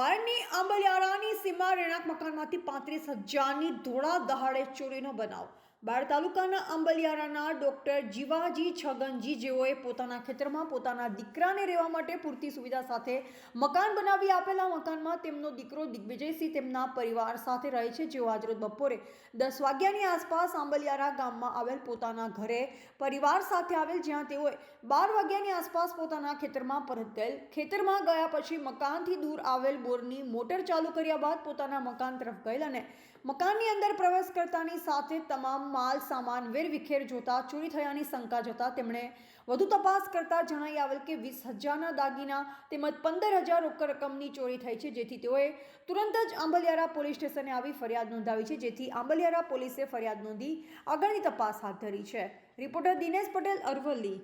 બારની આંબલિયારાની સીમા રહેણાંક મકાનમાંથી પાંત્રીસ હજારની ધોળા દહાડે ચોરીનો બનાવ. બાર તાલુકાના આંબલિયારાના ડોક્ટર જીવાજી છગનજી જેઓએ પોતાના ખેતરમાં પોતાના દીકરાને રહેવા માટે પૂરતી સુવિધા સાથે મકાન બનાવી આપેલા મકાનમાં તેમનો દીકરો દિગ્વિજયસિંહ તેમના પરિવાર સાથે રહે છે. જેઓ આજરોજ બપોરે દસ વાગ્યાની આસપાસ આંબલિયારા ગામમાં આવેલ પોતાના ઘરે પરિવાર સાથે આવેલ, જ્યાં તેઓએ બાર વાગ્યાની આસપાસ પોતાના ખેતરમાં પરત ગયેલ. ખેતરમાં ગયા પછી મકાનથી દૂર આવેલ બોરની મોટર ચાલુ કર્યા બાદ પોતાના મકાન તરફ ગયેલ અને મકાનની અંદર પ્રવેશ કરતાની સાથે તમામ માલ સામાન વેરવિખેર જોતા, ચોરી થયાની શંકા જતા તેમણે વધુ તપાસ કરતા જણાઈ આવેલ કે વીસ હજારના દાગીના તેમજ પંદર હજાર રોકડ રકમની ચોરી થઈ છે, જેથી તેઓએ તુરંત જ આંબલિયારા પોલીસ સ્ટેશને આવી ફરિયાદ નોંધાવી છે, જેથી આંબલિયારા પોલીસે ફરિયાદ નોંધી આગળની તપાસ હાથ ધરી છે. રિપોર્ટર દિનેશ પટેલ, અરવલ્લી.